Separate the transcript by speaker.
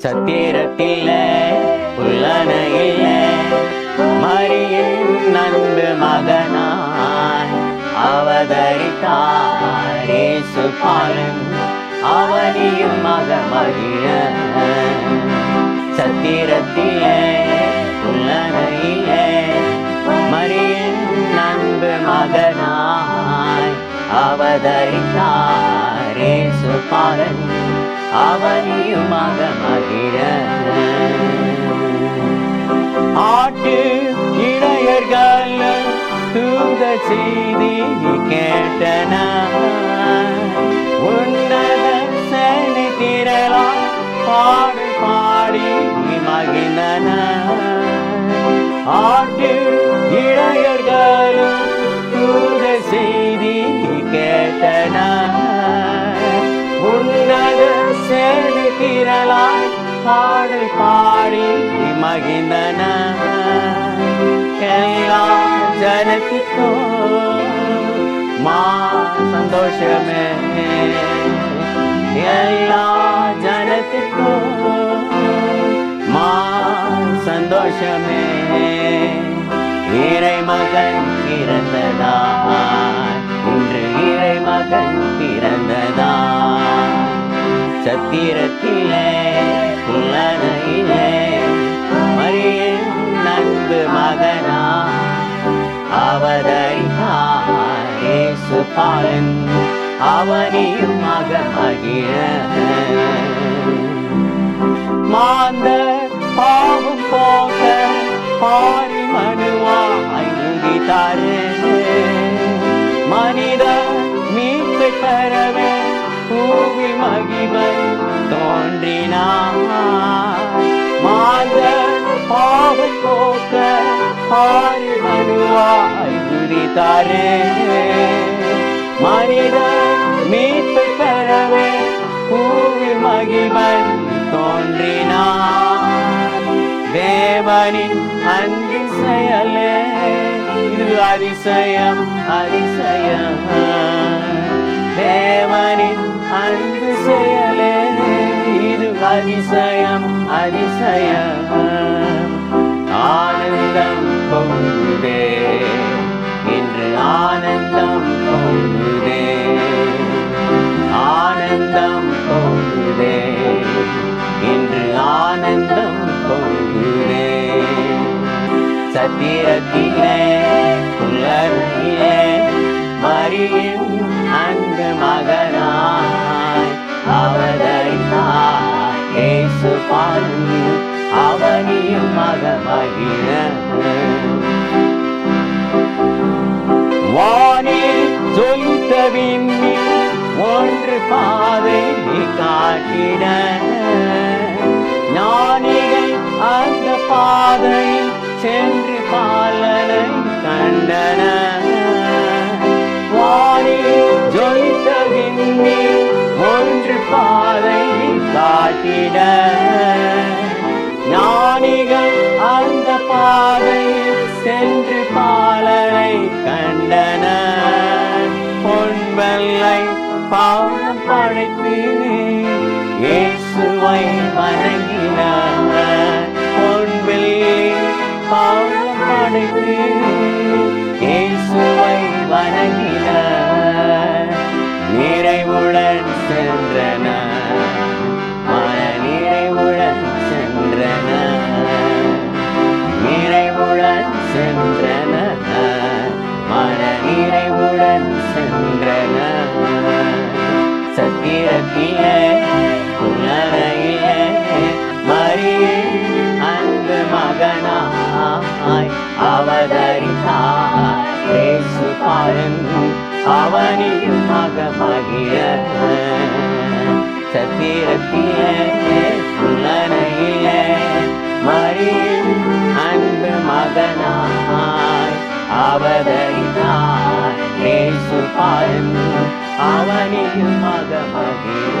Speaker 1: சத்திரத்தில் உள்ளன இல்லை மரியின் நண்பு மகனாய் அவதரித்தார் அவனியும் மக மகிழ சத்திரத்தில் உள்ளன இல்லை மரியின் நண்பு மகனாய் அவதரித்தாரே இயேசு அவனியுமாக மகிழ ஆட்டு இளையர்கள் தூத செய்தி கேட்டன. உன்னத சேனை திரளா பாடு பாடி மகிழ்ந்தன. ஆட்டு இளையர் பாடல் பாடி மகிழ்ந்தன எல்லா ஜனத்திற்கோ மா சந்தோஷமே. எல்லா ஜனத்திற்கோ மா சந்தோஷமே. இறை மகன் பிறந்ததா இன்று இறை மகன் பிறந்ததா சத்திரத்திலே புலனையிலே மரியின் நண்பு மகனா அவதரித்தார் இயேசு பாலன் அவனியும் மகமகிழ மாந்த பாவம் போக பாரி மனுவாய் முகித்தாரே மனித மீட்பை பெறவே பூவில் மகிமை தோன்றினார். மாந்த பாவம் போக்க பாரி மனுவாய் முகித்தாரே மனித மீட்பை பெறவே பூவில் மகிமன் தோன்றினார். தேவனின் அன்பின் செயலே இது அதிசயம் அதிசயம். தேவனின் அன்பு செயலே இது அதிசயம் அதிசயம்? ஆனந்தம் பொங்குதே இன்று ஆனந்தம் பொங்குதே. ஆனந்தம் பொங்குதே இன்று ஆனந்தம் பொங்குதே. சத்திரத்திலே புலரிலே மரியின் அன்பு மகனாய் அவதரித்தார் இயேசு பாலன் அவனியும் மகமகிழ வானில் ஜொலித்த விண்ணில் ஒன்று பாதை காட்டிட ஞானிகள் அந்த பாதையில் சென்று பாலனை கண்டன. காட்டிட ஞானிகள் அந்த பாதையில் சென்று பாலனை கண்டன. பொன்வெல்லை பாவம் படைத்து ஏன் மகனாய் அவதரித்தார் இயேசு பாலன் அவனியும் மகமகிழ சத்திரத்திலே புலனையிலே மரியின் அன்பு மகனாய் அவதரித்தாய். இயேசு பாலன் அவனியும் மகமகிழ